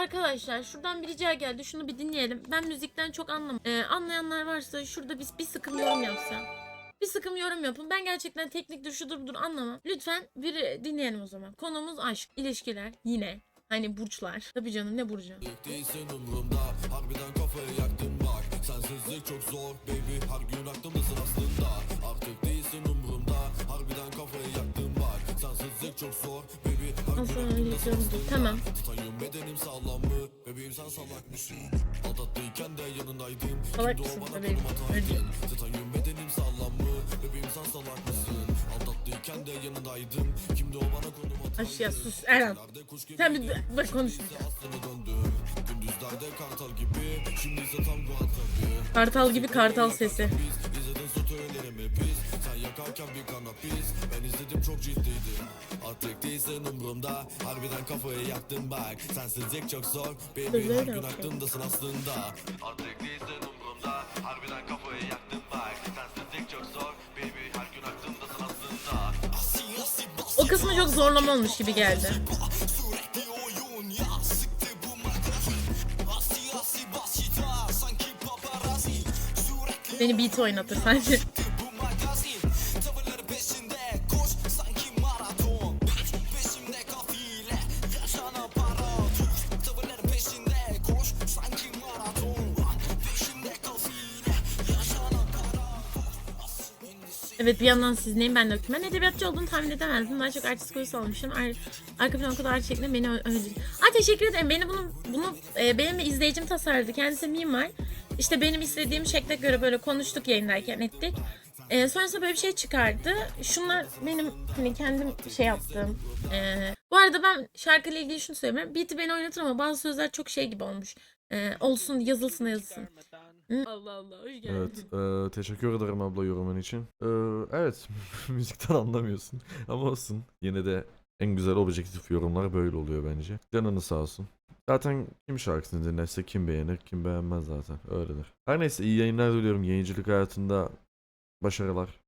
arkadaşlar şuradan bir rica geldi. Şunu bir dinleyelim. Ben müzikten çok anlamam. Ee, anlayanlar varsa şurada biz bir sıkım yorum yapsa. Bir sıkım yorum yapın. Ben gerçekten tekniktir şudur budur anlamam. Lütfen bir dinleyelim o zaman. Konumuz aşk, ilişkiler yine. Hani burçlar. Tabii canım ne burcu? Değilsin umurumda Harbiden kafayı yaktım bak Sensizlik çok zor baby Her gün aklımdasın aslında Artık değilsin umurumda Harbiden kafayı yaktım bak Sensizlik çok zor aklımdasın öyle aslında Tamam. Salak mısın? Bebeğim? konum ataydın? Aş ya sus Eren. Sen bir bak konuşmayacağım. Kartal gibi kartal sesi. Bir kanapis Ben izledim çok ciddiydim. Artık değilsin umurumda Harbiden kafayı yaktım bak. Sensizlik çok zor Baby her gün aklımdasın aslında. Artık değilsin umurumda Harbiden kafayı yaktım bak. Sensizlik çok zor Baby her gün aklımdasın aslında. O kısmı çok zorlama olmuş gibi geldi. Sürekli oyun ya Sıktı Evet bir yandan siz neyim ben döktüm. Ben edebiyatçı olduğumu tahmin edemezdim. Daha çok artist koyusu almışım. Ar arka plan kadar şeklinde beni öldürdü. Aa teşekkür ederim. Beni bunu, bunu e, benim izleyicim tasarladı. Kendisi mimar. İşte benim istediğim şekle göre böyle konuştuk yayındayken ettik. E, sonrasında böyle bir şey çıkardı. Şunlar benim hani kendim şey yaptığım. E, bu arada ben şarkıyla ilgili şunu söyleyeyim. Beat'i beni oynatır ama bazı sözler çok şey gibi olmuş. E, olsun yazılsın yazılsın. Allah Allah hoş geldin. Evet, e, teşekkür ederim abla yorumun için. E, evet, müzikten anlamıyorsun ama olsun. Yine de en güzel objektif yorumlar böyle oluyor bence. Canını sağ olsun. Zaten kim şarkısını dinlerse kim beğenir, kim beğenmez zaten. Öyledir. Her neyse iyi yayınlar diliyorum. Yayıncılık hayatında başarılar.